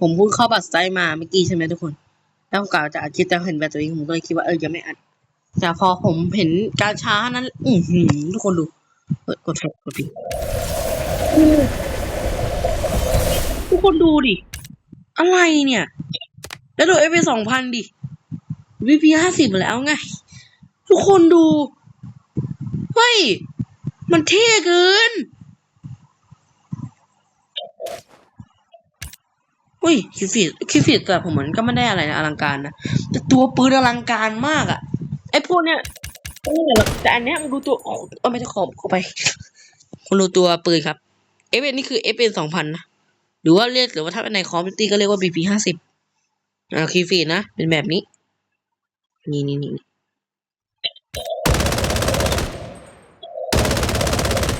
ผมเพิ่งเข้าบัตรไซมาเมื่อกี้ใช่ไหมทุกคน แล้วผมกล่าวจะอัดคลิปแต่เห็นแบบตัวเองผมก็เลยคิดว่าเออจะไม่อัด แต่พอผมเห็นการช้านั้น อือหือทุกคนดูเฮ้ยกดแท็กกดปิดทุกคนดูดิ อะไรเนี่ย แล้วดูเอฟสองพันดิวีพีห้าสิบแล้วไง ทุกคนดู เฮ้ย มันเท่เกิน เฮ้ยคิวฟิตคิวฟิตแต่ผมเหมันก็ไม่ได้อะไรนะอลังการนะแต่ตัวปืนอลังการมากอะไอพวกเนี้ยแต่อันเนี้ยมันดูตัวโอ้เอไม่ต้องขอบเข้าไปคุณดูตัวปืนครับเอฟเนี่คือเอฟเสองพันนะหรือว่าเรียกหรือว่าถ้าเป็นในคอมพิวตี้ก็เรียกว่าบีพีห้าสิบอ่าคิฟิตนะ เป็นแบบนี้ นี่นี่นี่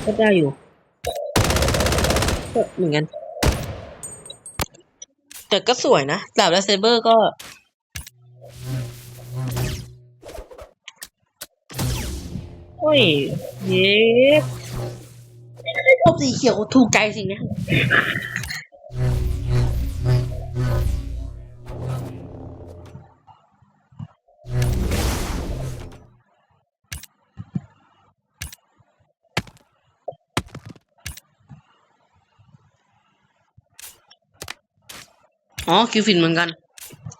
ก็ได้อยู่เหมือนกัน แต่ก็สวยนะดาบและเซเบอร์ก็ โอ้ย เย้ชอบสีเขียวถูกใจสิเนี่ย อ๋อคิวฟินเหมือนกัน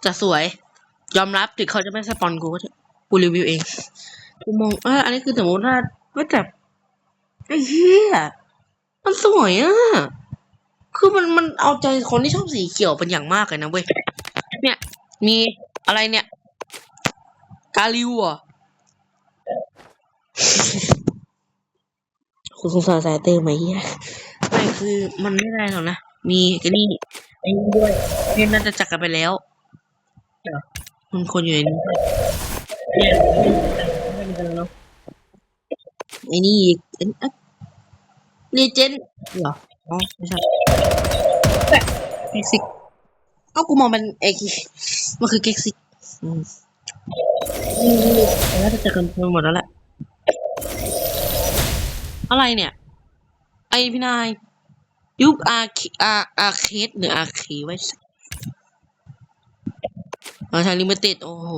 จะสวย ยอมรับถึงเขาจะไม่สปอนกูก็เถอะกูรีวิวเองกูมองเอออันนี้คือสมมติว่าว่าแบบไอ้เหี้ยมันสวยอะคือมันมันเอาใจคนที่ชอบสีเขียวเป็นอย่างมากเลยนะเว้ยเนี่ย มีอะไรเนี่ยกาลิวอะคุณสงสารสายเตอร์ไหมเฮียไม่คือมันไม่ได้หรอกนะ มีกันนี่ อ้นี่ด้วยเนี่ยน่าจะจักกันไปแล้วเดี๋ยวมันคนอยู่ในนี้ด้วยเนี่ยไม่มีกันแล้วเนาะไอ้นี่อีกเอ็นอะเรเจนเหรออ๋อไม่ใช่เก็กซิกเอ้ากูมองเป็นเอกมันคือเก็กซิกอืมนี่ๆแล้วจะจักกันไปหมดแล้วแหละอะไรเนี่ย ไอพี่นาย ยุบอาร์อาอาเคสหรืออาร์เคไว้สักอาทางลิมิเต็ดโอ้โห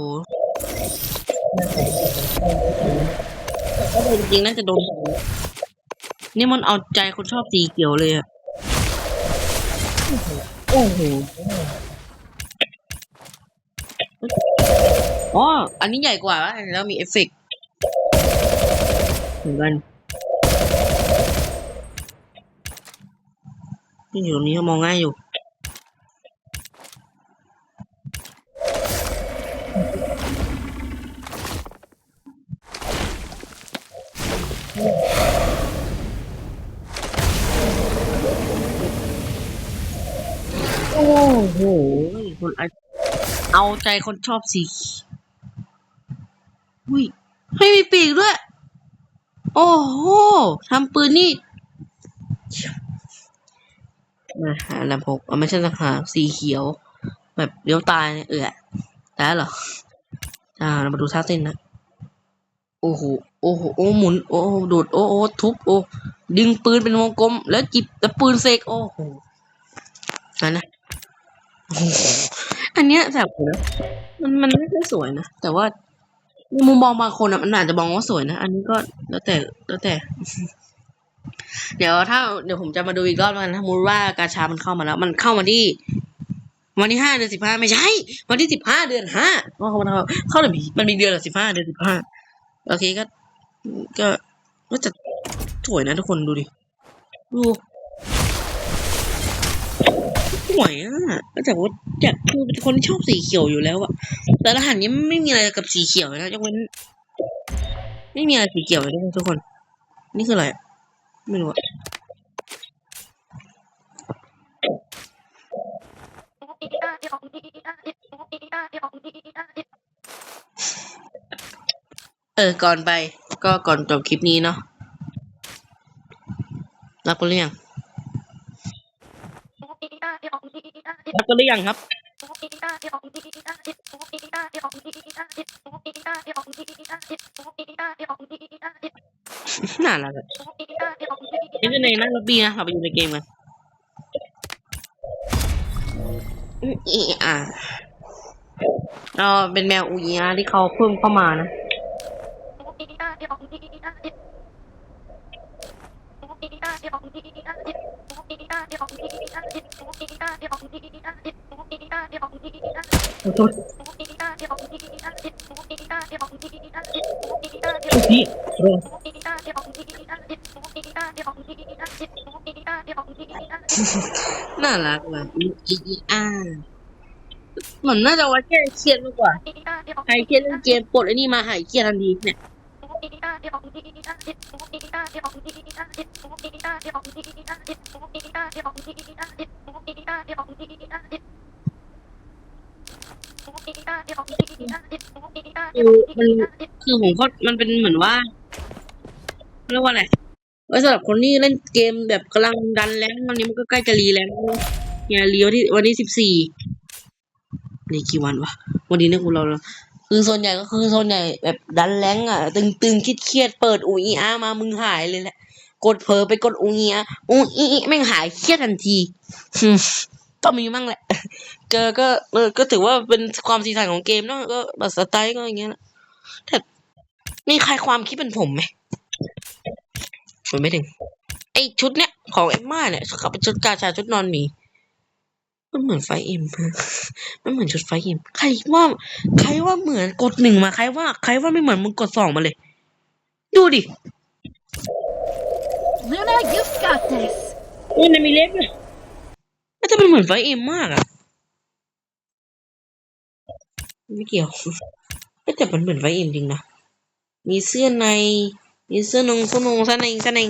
ก็โดนจริงน่าจะโดนนี่มันเอาใจคนชอบสีเขียวเลยอะโอ้โหอ๋ออันนี้ใหญ่กว่าแล้วมีเอฟเฟกต์เหมือนกัน ที่อยู่ตรงนี้ก็มองง่ายอยู่โอ้โหคนอเอาใจคนชอบสีอุ้ยไม่มีปีกด้วย โอ้โหทำปืนนี่ มาหาลำโพงเอาไม่ใช่นะคะสีเขียว แบบเลี้ยวตายเนี่ยเออได้เหรอ อ่า เรามาดูท่าเต้นนะ โอ้โห โอ้โห โอ้หมุน โอ้โหโดด โอ้โอ้ทุบ โอ้ ดึงปืนเป็นวงกลม แล้วจิบแล้วปืนเสก โอ้โหอันนะอันเนี้ยแบบนะมันมันไม่ค่อยสวยนะ แต่ว่ามุมมองบางคนอะมันอาจจะมองว่าสวยนะ อันนี้ก็แล้วแต่แล้วแต่ เดี๋ยวถ้าเดี๋ยวผมจะมาดูอีกรอบกันถ้ามมติว่ากาชามันเข้ามาแล้ว มันเข้ามาที่ วันที่ห้าเดือนสิบห้าไม่ใช่ วันที่สิบห้าเดือนห้าเพราะเขาเข้าเข้าเดือนมันมีเดือนละสิบห้าเดือนสิบห้าโอเคก็ ก็ก็จะสวยนะทุกคนดูดิดูสวยอะก็แต่ว่าอยากคือเป็นคนที่ชอบสีเขียวอยู่แล้วอะแต่รหัสนี้ไม่มีอะไรกับสีเขียวนะยกเว้น ไม่มีอะไรสีเขียวเลยทุกคน นี่คืออะไรอะ ไม่รู้เออ ก่อนไป ก็ก่อนจบคลิปนี้เนาะ รับกันหรือยัง รับกันหรือยังครับ น่ารักอะนี่คือในหน้าล็อบบี้นะเราไปดูในเกมกันอืออีอะเราเป็นแมวอูอีอาที่เขาเพิ่มเข้ามานะขอโทษพี่โดนน่ารักว่ะอูอีอาเหมือนน่าจะว่าแค่เครียดมากกว่าใครเครียดเล่นเกมปลดไอ้นี่มาหายเครียดทันทีเนี่ย คือมันคือผมก็มันเป็นเหมือนว่าเรียกว่าอะไรไว้สำหรับคนที่เล่นเกมแบบกำลังดันแรงวันนี้มันก็ใกล้จะรีแล้วเนี่ยรีวันที่วันที่สิบสี่นี่กี่วันวะวันนี้เนี่ยกูเราเราคือส่วนใหญ่ก็คือส่วนใหญ่แบบดันแรงอะ ตึงตึงคิดเครียดเปิดอูอีอามามึงหายเลยแหละกดเผลอไปกดอูอีอาอูอีแม่งหายเครียดทันทีอืมต้องมีมั่งแหละ เจอก็เออก็ถือว่าเป็นความสีสันของเกมเนาะก็แบบสไตล์ก็อย่างเงี้ยนะแต่มีใครความคิดเป็นผมไหมผมไม่ถึงไอชุดเนี้ยของเอ็มม่าเนี่ยเขาเป็นชุดกาชาชุดนอนหมีมันเหมือนไฟเอ็มมันเหมือนชุดไฟเอ็มใครว่า ใครว่าเหมือนกดหนึ่งมาใครว่า ใครว่าไม่เหมือนมึงกดสองมาเลย ดูดิ Luna, you've got this. อุ้ยมันมีเล็บเลยน่าจะเป็นเหมือนไฟเอ็มมากอะ ไม่เกี่ยวก็แต่มันเหมือนไฟเอ็มจริงนะ มีเสื้อใน มีเสื้อนงเสื้อนงเสื้อในเสื้อใน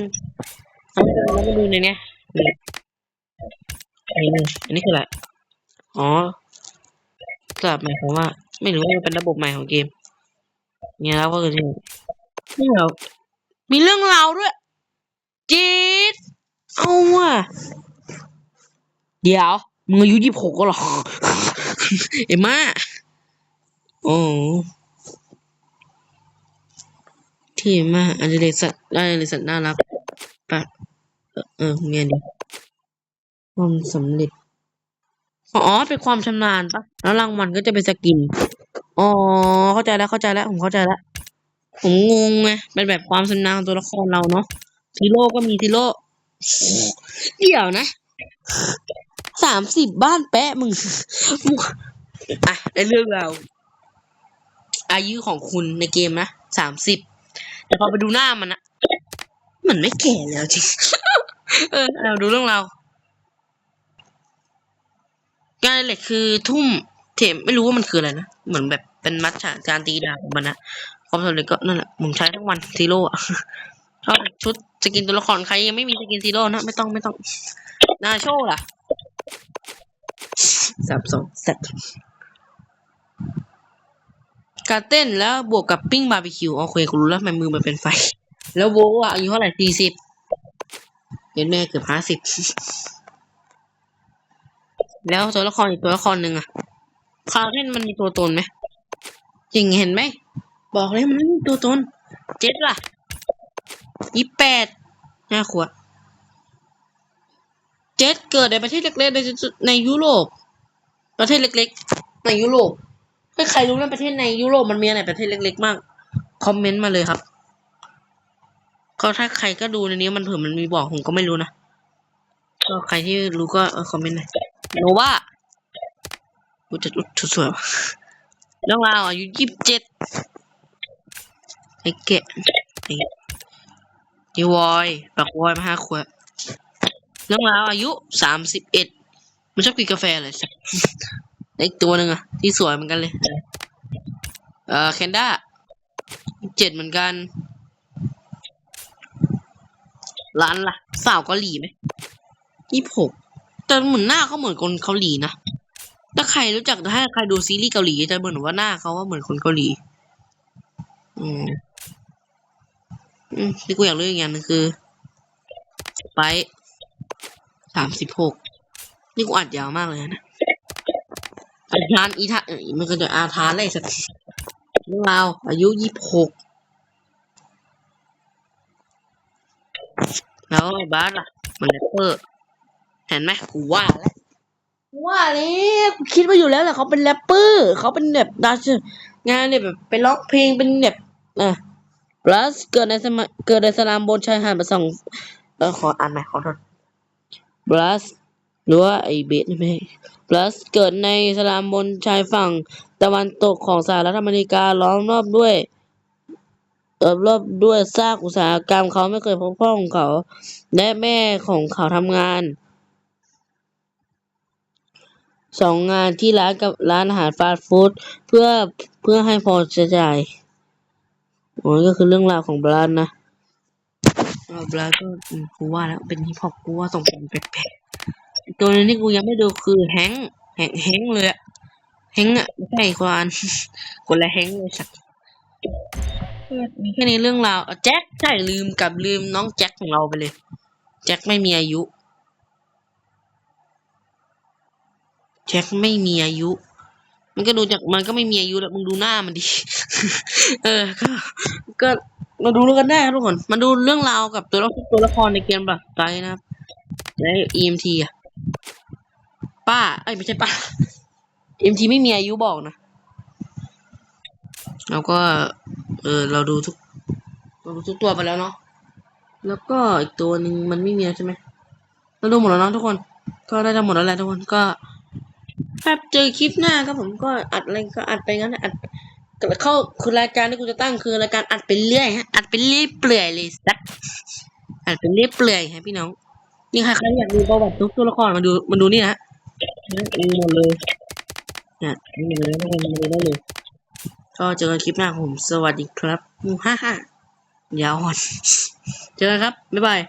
เอาล้วมาดูในเนี้ยอันนี้อันนี้คืออะไร อ๋อสลับหมายความว่า ไม่รู้ว่ามันเป็นระบบใหม่ของเกม เนี่ยแล้วก็คือนี่เรามีเรื่องราวด้วย จี๊ดเอาว่ะ เดี๋ยว มึงอายุยี่สิบหกก็หรอ เอ็มม่า โอ้ที่มาอันเดรสัตว์อันเดรสัตว์น่ารักปะเออเมียดีความสำเร็จ อ๋อ เป็นความชำนาญปะแล้วรางวัลก็จะเป็นสกิน อ๋อ เข้าใจแล้วเข้าใจแล้ว ผมเข้าใจแล้ว ผมงงไงเป็นแบบความชำนาญของตัวละครเราเนาะซีโร่ก็มีซีโร่เดี๋ยวนะสามสิบบ้านแปะมึง อะในเรื่องเรา อายุของคุณในเกมนะสามสิบแต่พอไปดูหน้ามันนะมันไม่แก่แล้วจริงเออเราดูเรื่องเรางานอดิเล็กคือทุ่มเทมไม่รู้ว่ามันคืออะไรนะ เหมือนแบบเป็นมัดฉาจานตีดาบของมันนะความสำเร็จก็นั่นแหละผมใช้ทั้งวันซีโร่อะชอบชุดสกินตัวละครใครยังไม่มีสกินซีโร่นะ ไม่ต้องไม่ต้อง นาโชล่ะสับสนสัตว์ การเต้นแล้วบวกกับปิ้งบาร์บีคิวโอเคกูรู้แล้วทำไมมือมันเป็นไฟ แล้วโวอะอายุเท่าไหร่สี่สิบเห็นแม่เกือบห้าสิบแล้วตัวละครอีกตัวละครหนึ่งอะคาร์เทนมันมีตัวตนไหมจริงเห็นไหมบอกเลยมันไม่มีตัวตนเจ็ดล่ะยี่แปดห้าขวบเจ็ดเกิดในประเทศเล็กๆในในยุโรป ประเทศเล็กๆ ในยุโรป ถ้าใครรู้ว่าประเทศในยุโรปมันมีอะไรประเทศเล็กๆมาก คอมเมนต์มาเลยครับ ก็ถ้าใครก็ดูในนี้มันเผื่อมันมีบอกผมก็ไม่รู้นะ ก็ใครที่รู้ก็คอมเมนต์หน่อยโนว่ากูจะอุดสวยๆว่ะเรื่องราวอายุยี่สิบเจ็ดไอ้เกะไอ้วอยปักวอยมาห้าขวบเรื่องราวอายุสามสิบเอ็ดมันชอบกินกาแฟเลย อีกตัวหนึ่งอะที่สวยเหมือนกันเลย เออแคนด้าเจ็ดเหมือนกัน ร้านล่ะ สาวเกาหลีไหมยี่หกแต่เหมือนหน้าเขาเหมือนคนเกาหลีนะถ้าใครรู้จักถ้าใครดูซีรีส์เกาหลีจะเหมือนว่าหน้าเขาว่าเหมือนคนเกาหลี อืมอืมที่กูอยากรู้อีกอย่างนึงคือไปสามสิบหกนี่กูอัดยาวมากเลยนะ ทานอีทาเอ้ยมันก็จะอาทานอะไรสักเราอายุยี่สิบหกแล้วไอ้บาสล่ะ มันแรปเปอร์เห็นไหมกูว่าแล้วว่าแล้วกูคิดว่าอยู่แล้วแหละเขาเป็นแรปเปอร์เขาเป็นแบบดัชงานเนี่ยแบบไปร้องเพลงเป็นแบบอะ plus เกิดในสมัยเกิดในสนามบนชายหาดประสองเออขออ่านใหม่ขอโทษ plus หรือว่าไอเบสไม่ ใช่ plus เกิดในสนามบนชายฝั่งตะวันตกของสหรัฐอเมริกาล้อมรอบด้วยเอ่อรอบด้วยซากอุตสาหกรรมเขาไม่เคยพบพ่อของเขา และแม่ของเขาทำงานสองงานที่ร้านกับร้านอาหารฟาสต์ฟู้ดเพื่อเพื่อให้พอจะจ่ายโอ้ยก็คือเรื่องราวของบรันนะบรันก็กูว่าแล้วเป็นฮิปฮอปกูว่าส่งเป็นแปลก ตัวนึงที่กูยังไม่ดูคือแฮงแฮงแฮงเลยอะแฮงอะไม่ใช่ควานคนละแฮงเลยสักมีแค่นี้เรื่องราวแจ็คใช่ลืมกับลืมน้องแจ็คของเราไปเลย แจ็คไม่มีอายุ แจ็คไม่มีอายุ มันก็ดูจากมันก็ไม่มีอายุแล้วมึงดูหน้ามันดิเออ ก็ก็มาดูกันได้ทุกคนมาดูเรื่องราวกับตัวละครตัวละครในเกมแบบไกนะครับและ EMT อะ ป้า เอ้ยไม่ใช่ป้า EMT ไม่มีอายุบอกนะแล้วก็ เออเราดูทุกเราดูทุกตัวไปแล้วเนาะแล้วก็อีกตัวหนึ่งมันไม่มีแล้วใช่ไหมเราดูหมดแล้วเนาะทุกคน ก็ได้ทั้งหมดแล้วแหละทุกคนก็ครับเจอคลิปหน้าครับผมก็อัดอะไรก็อัดไปงั้นอัดเข้าคือรายการที่กูจะตั้งคือรายการอัดไปเรื่อยฮะอัดไปเรื่อยเปลื่อยเลยสักอัดไปเรื่อยเปลื่อยฮะพี่น้องนี่ใครใครอยากดูประวัติทุกตัวละครมาดูมาดูนี่นะ มีหมดเลยนี่ยมีหมดเลยทุกคนมาดูได้เลย ก็เจอกันคลิปหน้าผม สวัสดีครับฮ่าฮ่ายาวหอนเจอกันครับ บ๊ายบาย